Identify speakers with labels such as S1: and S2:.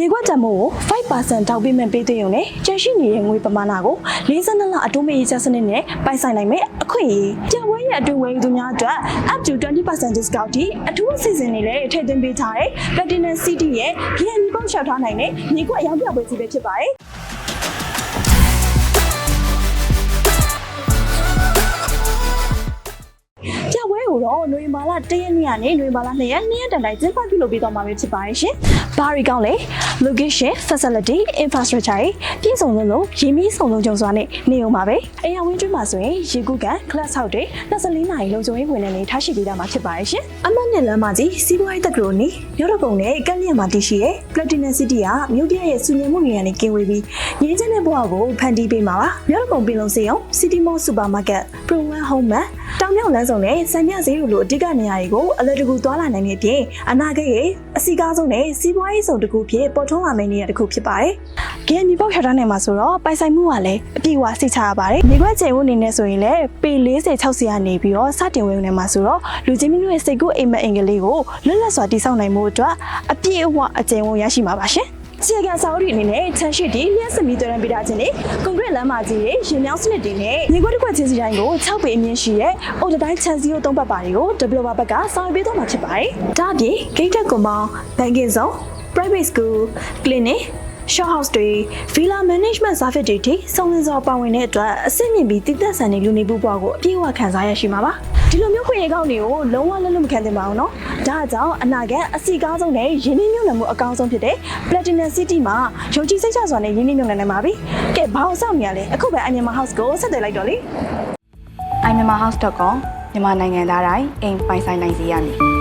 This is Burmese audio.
S1: မြေကွက်တံမိုးကို5%တောက်ပေးမဲ့ပေးသွင်းရုံနဲ့ကျန်ရှိနေတဲ့ငွေပမာဏကို42လအတိုးမေးရေးချက်စနစ်နဲ့ပိုင်ဆိုင်နိုင်မယ်အခွင့်အရေးကြံဝဲရဲ့အတွင်းဝယ်ယူသူများအတွက် up to 20% discount ထိအထူးအစီအစဉ်တွေလည်းထည့်သွင်းပေးထားတဲ့ Platinum City ရဲ့ BNB ပေါက်လျှောက်ထားနိုင်တဲ့မြေကွက်အရောင်းပြပွဲစီပဲဖြစ်ပါတယ် ပွဲကိုတော့နွေမာလာ1ရက်နေ့ကနေနွေမာလာ2ရက်2ရက်တန်တိုင်းကျင်းပပြုလုပ်ပေးသွားမှာပဲဖြစ်ပါရဲ့ရှင်။ဘာရီကောင်းလဲ location facility infrastructure တွေပြည့်စုံလို့လို့ရင်းနှီးစုံလုံးကြုံစွာနဲ့နေုံပါပဲ။အရာဝင်းကျွန်းမှာဆိုရင်ရေကူးကန် class house တွေ24နာရီလုံခြုံရေးဝင်နေနေထားရှိပေးတာမှာဖြစ်ပါရဲ့ရှင်။အမတ်နဲ့လမ်းမကြီးစီးပွားရေးတက္ကသိုလ်နေမြို့တော်ကုန်းနဲ့ကက်လျက်မှာတည်ရှိတဲ့ Platinum City ကမြို့ပြရဲ့စုညမှုနေရာနဲ့ကင်းဝေးပြီးငင်းချင်းတဲ့ဘဝကိုဖန်တီးပေးမှာပါ။မြို့တော်ကုန်းပင်လုံစေအောင် City Mall Supermarket Pro One Home Mart တောင်မြောက်လမ်းစုံနဲ့စံပြဈေးလိုလိုအဓိကနေရာတွေကိုအလွယ်တကူသွားလာနိုင်တဲ့အပြင်အနာဂတ်ရဲ့အစီကားဆုံးနဲ့စီးပွားရေးစုံတစ်ခုဖြစ်ပေါ်ထွန်းလာမယ့်နေရာတစ်ခုဖြစ်ပါတယ်။ GMB ပေါက်ခရထားနေမှာဆိုတော့ပိုင်ဆိုင်မှုကလည်းအပြည့်အဝစိတ်ချရပါတယ်။မြေခွက်ကျယ်ဝန်းနေနေဆိုရင်လည်းပေ40 60ကနေပြီးတော့စတင်ဝင်နေမှာဆိုတော့လူချင်းမျိုးရဲ့စိတ်ကူးအိမ်မက်အင်္ဂလိပ်ကိုလွတ်လပ်စွာတည်ဆောက်နိုင်မှုအတွက်အပြည့်အဝအကျဉ်းဝန်းရရှိမှာပါရှင်။ ခြေကန်စာအုပ်တွေအနေနဲ့ချန်ရှိတီလျှက်စမီတွဲရန်ပေးတာချင်းလေကွန်ကရစ်လမ်းမကြီးတွေရင်မြောင်းစနစ်တွေနဲ့မြေခွက်တစ်ခွက်ချင်းစီတိုင်းကို6ပေအမြင့်ရှိတဲ့အိုတတိုင်းချန်စီကိုသုံးပတ်ပါတွေကို developer ဘက်ကဆောင်ရွက်ပေးသွားမှာဖြစ်ပါတယ်။ဒါ့အပြင် gate ကွန်ပေါင်း banking zone private school clinic shop house တွေ villa management service တွေထိစုံလင်စွာပါဝင်တဲ့အတွက်အဆင့်မြင့်ပြီးတည်သက်ဆန်တဲ့လူနေမှုဘဝကိုအပြည့်အဝခံစားရရှိမှာပါဒီလိုမျိုးခွင့်ရကောင်းတွေကိုလုံးဝလက်လွတ်မခံသင့်ပါဘူးเนาะဒါအကြောင်းအနာဂတ်အစီကားဆုံးနဲ့ရင်းနှီးမြှုပ်နှံမှုအကောင်းဆုံးဖြစ်တဲ့ Platinum City မှာယုံကြည်စိတ်ချစွာနဲ့ရင်းနှီးမြှုပ်နှံနိုင်ပါပြီကဲဘာလို့စောင့်နေရလဲအခုပဲအမြန်မာ house ကိုဆက်သွယ်လိုက်တော့လေ
S2: iMyanmarHouse.com မြန်မာနိုင်ငံသားတိုင်းအိမ်ပိုင်ဆိုင်နိုင်စေရမည်